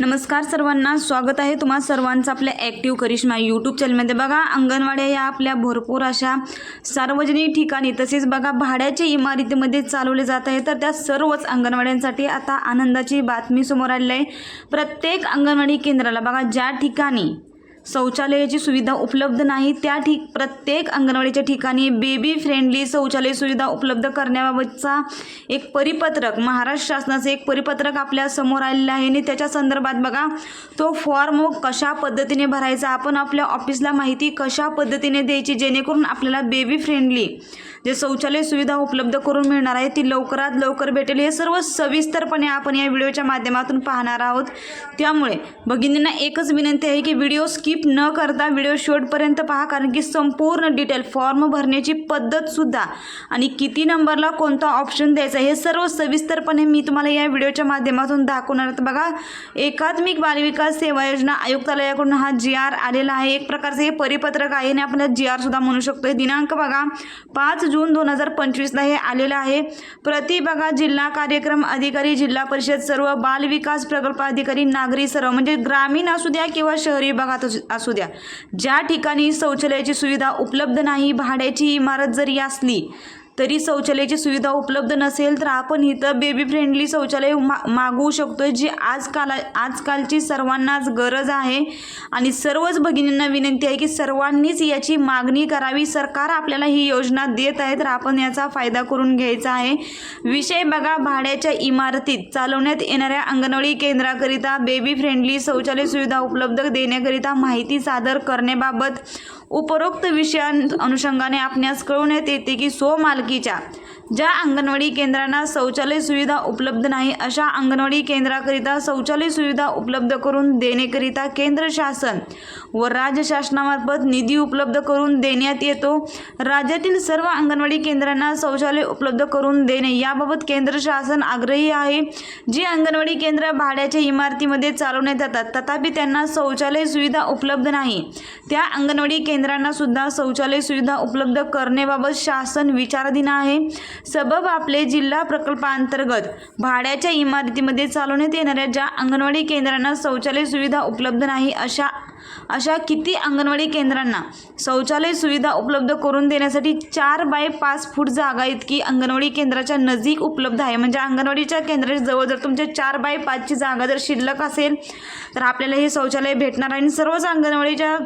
नमस्कार सर्वांना स्वागत आहे तुम्हा सर्वांचं आपल्या ॲक्टिव्ह करिश्मा यूट्यूब चॅनलमध्ये बघा अंगणवाड्या या आपल्या भरपूर अशा सार्वजनिक ठिकाणी तसेच बघा भाड्याच्या इमारतीमध्ये चालवले जात आहे. तर त्या सर्वच अंगणवाड्यांसाठी आता आनंदाची बातमी समोर आलेली आहे. प्रत्येक अंगणवाडी केंद्राला बघा ज्या ठिकाणी शौचालयाची सुविधा उपलब्ध नाही. त्या ठिक प्रत्येक अंगणवाडीच्या ठिकाणी बेबी फ्रेंडली शौचालय सुविधा उपलब्ध करण्याबाबतचा एक परिपत्रक महाराष्ट्र शासनाचं एक परिपत्रक आपल्यासमोर आलेलं आहे. आणि त्याच्या संदर्भात बघा तो फॉर्म कशा पद्धतीने भरायचा? आपण आपल्या ऑफिसला माहिती कशा पद्धतीने द्यायची? जेणेकरून आपल्याला बेबी फ्रेंडली जे शौचालय सुविधा उपलब्ध करून मिळणार आहे ती लवकरात लवकर भेटेल. हे सर्व सविस्तरपणे आपण या व्हिडिओच्या माध्यमातून पाहणार आहोत. त्यामुळे भगिनींना एकच विनंती आहे की व्हिडिओ स्किप न करता व्हिडिओ शेवटपर्यंत पहा कारण की संपूर्ण डिटेल फॉर्म भरण्याची पद्धतसुद्धा आणि किती नंबरला कोणता ऑप्शन द्यायचा हे सर्व सविस्तरपणे मी तुम्हाला या व्हिडिओच्या माध्यमातून दाखवणार आहे. बघा एकात्मिक बालविकास सेवा योजना आयुक्तालयाकडून हा जी आर आलेला आहे. एक प्रकारचं हे परिपत्रक आहे आणि आपण जी आर सुद्धा म्हणू शकतो हे दिनांक बघा पाच जून दोन हजार पंचवीसला हे आलेलं आहे. प्रति बघा जिल्हा कार्यक्रम अधिकारी जिल्हा परिषद सर्व बालविकास प्रकल्प अधिकारी नागरी सर्व म्हणजे ग्रामीण असू द्या किंवा शहरी भागात असू- असू द्या. ज्या ठिकाणी शौचालयाची सुविधा उपलब्ध नाही भाड्याची इमारत जरी असली तरी शौचालयाची सुविधा उपलब्ध नसेल तर आपण इथं बेबी फ्रेंडली शौचालय मा मागवू शकतो जी आजकाल आजकालची सर्वांनाच गरज आहे. आणि सर्वच भगिनींना विनंती आहे की सर्वांनीच याची मागणी करावी. सरकार आपल्याला ही योजना देत आहे तर आपण याचा फायदा करून घ्यायचा आहे. विषय बघा भाड्याच्या इमारतीत चालवण्यात येणाऱ्या अंगणवाडी केंद्राकरिता बेबी फ्रेंडली शौचालय सुविधा उपलब्ध देण्याकरिता माहिती सादर करण्याबाबत उपरोक्त विषयां अनुषंगाने आपणास कळवण्यात येते की स्वमालकीच्या ज्या अंगणवाडी केंद्रांना शौचालय सुविधा उपलब्ध नाही अशा अंगणवाडी केंद्राकरिता शौचालय सुविधा उपलब्ध करून देण्याकरिता केंद्र शासन व राज्य शासनामार्फत निधी उपलब्ध करून देण्यात येतो. राज्यातील सर्व अंगणवाडी केंद्रांना शौचालय उपलब्ध करून देणे याबाबत केंद्र शासन आग्रही आहे. जी अंगणवाडी केंद्र भाड्याच्या इमारतीमध्ये चालवण्यात येतात तथापि त्यांना शौचालय सुविधा उपलब्ध नाही. त्या अंगणवाडी केंद्र केंद्रांना सुद्धा शौचालय सुविधा उपलब्ध करण्याबाबत शासन विचाराधीन आहे. सबब आपले जिल्हा प्रकल्पांतर्गत भाड्याच्या इमारतीमध्ये चालवण्यात येणाऱ्या ज्या अंगणवाडी केंद्रांना शौचालय सुविधा उपलब्ध नाही अशा अशा किती अंगणवाडी केंद्रांना शौचालय सुविधा उपलब्ध करून देण्यासाठी चार बाय पाच फूट जागा इतकी अंगणवाडी केंद्राच्या नजीक उपलब्ध आहे. म्हणजे अंगणवाडीच्या केंद्राच्या जवळ जर तुमच्या चार बाय पाचची जागा जर शिल्लक असेल तर आपल्याला हे शौचालय भेटणार आणि सर्वच अंगणवाडीच्या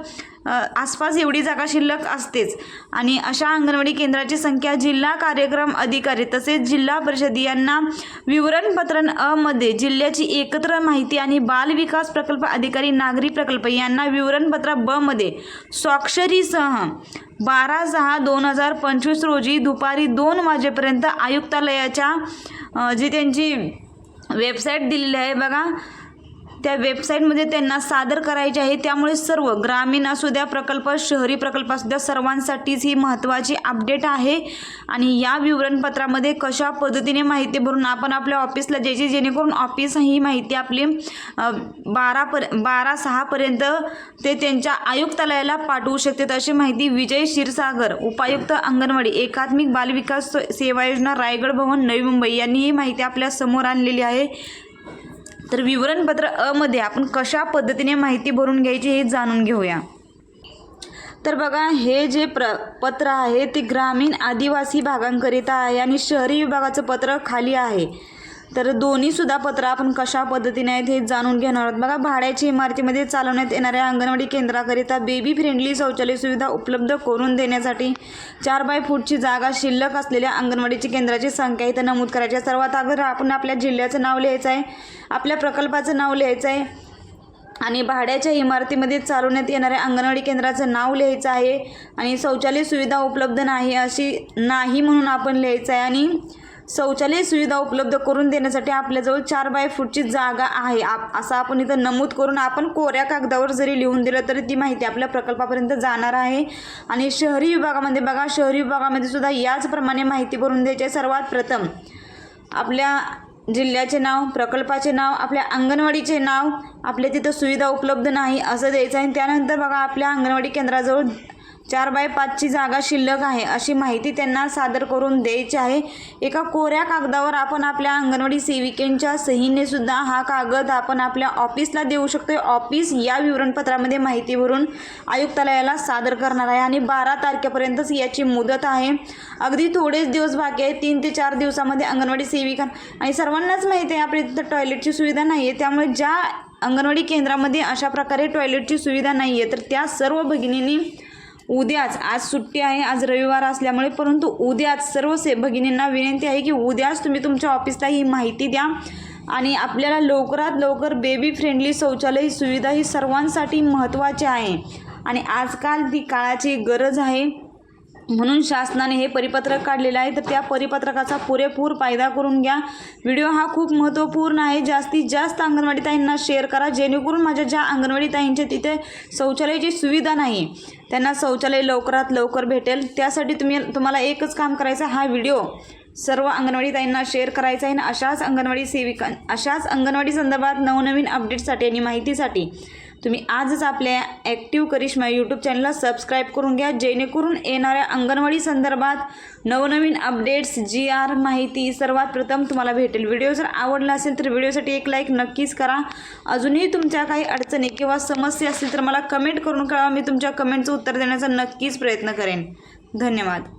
आसपास एवढी जागा शिल्लक असतेच. आणि अशा अंगणवाडी केंद्राची संख्या जिल्हा कार्यक्रम अधिकारी तसेच जिल्हा परिषद यांना विवरणपत्र अ मध्ये जिल्ह्याची एकत्र माहिती आणि बाल विकास प्रकल्प अधिकारी नागरी प्रकल्प यांना विवरणपत्र ब मध्ये. स्वाक्षरीसह बारा सहा दोन हजार पंचवीस रोजी दुपारी दोन वाजेपर्यंत आयुक्तालयाच्या जी त्यांची वेबसाईट दिलेली आहे बघा त्या वेबसाईटमध्ये त्यांना सादर करायचे आहे. त्यामुळे सर्व ग्रामीण असू द्या प्रकल्प शहरी प्रकल्प असू द्या सर्वांसाठीच ही महत्त्वाची अपडेट आहे. आणि या विवरणपत्रामध्ये कशा पद्धतीने माहिती भरून आपण आपल्या ऑफिसला द्यायची जेणेकरून ऑफिस ही माहिती आपली बारा पर बारा सहापर्यंत ते त्यांच्या आयुक्तालयाला पाठवू शकतात अशी माहिती विजय क्षीरसागर उपायुक्त अंगणवाडी एकात्मिक बालविकास सेवा योजना रायगड भवन नवी मुंबई यांनी ही माहिती आपल्यासमोर आणलेली आहे. तर विवरणपत्र अ मध्ये आपण कशा पद्धतीने माहिती भरून घ्यायची हे जाणून घेऊया. तर बघा हे जे प्र पत्र आहे ते ग्रामीण आदिवासी भागांकरिता आहे आणि शहरी विभागाचं पत्र खाली आहे. तर दोन्हीसुद्धा पत्र आपण कशा पद्धतीने आहेत हे जाणून घेणार आहोत. बघा भाड्याच्या इमारतीमध्ये चालवण्यात येणाऱ्या अंगणवाडी केंद्राकरिता बेबी फ्रेंडली शौचालय सुविधा उपलब्ध करून देण्यासाठी चार बाय फूटची जागा शिल्लक असलेल्या अंगणवाडीची केंद्राची संख्या इथं नमूद करायची आहे. सर्वात अगोदर आपण आपल्या जिल्ह्याचं नाव लिहायचं आहे. आपल्या प्रकल्पाचं नाव लिहायचं आहे. आणि भाड्याच्या इमारतीमध्ये चालवण्यात येणाऱ्या अंगणवाडी केंद्राचं नाव लिहायचं आहे. आणि शौचालय सुविधा उपलब्ध नाही अशी नाही म्हणून आपण लिहायचं आहे. आणि शौचालय सुविधा उपलब्ध करून देण्यासाठी आपल्याजवळ चार बाय फूटची जागा आहे. आप असं आपण इथं नमूद करून आपण कोऱ्या कागदावर जरी लिहून दिलं तरी ती माहिती आपल्या प्रकल्पापर्यंत जाणार आहे. आणि शहरी विभागामध्ये बघा शहरी विभागामध्ये सुद्धा याचप्रमाणे माहिती भरून द्यायची आहे. सर्वात प्रथम आपल्या जिल्ह्याचे नाव प्रकल्पाचे नाव आपल्या अंगणवाडीचे नाव आपल्या तिथं सुविधा उपलब्ध नाही असं द्यायचं आहे. त्यानंतर बघा आपल्या अंगणवाडी केंद्राजवळ चार बाय पाचची जागा शिल्लक आहे अशी माहिती त्यांना सादर करून द्यायची आहे. एका कोऱ्या कागदावर आपण आपल्या अंगणवाडी सेविकेंच्या सहीने सुद्धा हा कागद आपण आपल्या ऑफिसला देऊ शकतो ऑफिस या विवरणपत्रामध्ये माहिती भरून आयुक्तालयाला सादर करणार आहे आणि बारा तारखेपर्यंतच याची मुदत आहे. अगदी थोडेच दिवस बाकी आहे तीन ते चार दिवसामध्ये अंगणवाडी सेविका आणि सर्वांनाच माहिती आहे आपल्या तिथं टॉयलेटची सुविधा नाही आहे त्यामुळे ज्या अंगणवाडी केंद्रामध्ये अशा प्रकारे टॉयलेटची सुविधा नाही आहे तर त्या सर्व भगिनींनी उद्याच आज सुट्टी आहे आज रविवार असल्यामुळे परंतु उद्याच सर्व से भगिनींना विनंती आहे की उद्याच तुम्ही तुमच्या ऑफिसला ही माहिती द्या आणि आपल्याला लवकरात लवकर बेबी फ्रेंडली शौचालय ही सुविधा ही सर्वांसाठी महत्त्वाची आहे. आणि आजकाल ती काळाची गरज आहे. म्हणून शासनाने हे परिपत्रक काढलेलं आहे. तर त्या परिपत्रकाचा पुरेपूर फायदा करून घ्या. व्हिडिओ हा खूप महत्त्वपूर्ण आहे. जास्तीत जास्त अंगणवाडी ताईंना शेअर करा. जेणेकरून माझ्या ज्या अंगणवाडी ताईंच्या तिथे शौचालयाची सुविधा नाही त्यांना शौचालय लवकरात लवकर भेटेल. त्यासाठी तुम्ही तुम्हाला एकच काम करायचं हा व्हिडिओ सर्व अंगणवाडी ताईंना शेअर करायचा आहे. आणि अशाच अंगणवाडी सेविका अशाच अंगणवाडी संदर्भात नवनवीन अपडेटसाठी आणि माहितीसाठी तुम्ही आजच आपल्या ॲक्टिव्ह करिश्मा यूट्यूब चॅनलला सबस्क्राईब करून घ्या. जेणेकरून येणाऱ्या अंगणवाडी संदर्भात नवनवीन अपडेट्स जी आर माहिती सर्वात प्रथम तुम्हाला भेटेल. व्हिडिओ जर आवडला असेल तर व्हिडिओसाठी एक लाईक नक्कीच करा. अजूनही तुमच्या काही अडचणी किंवा समस्या असतील तर मला कमेंट करून कळवा. मी तुमच्या कमेंटचं उत्तर देण्याचा नक्कीच प्रयत्न करेन. धन्यवाद.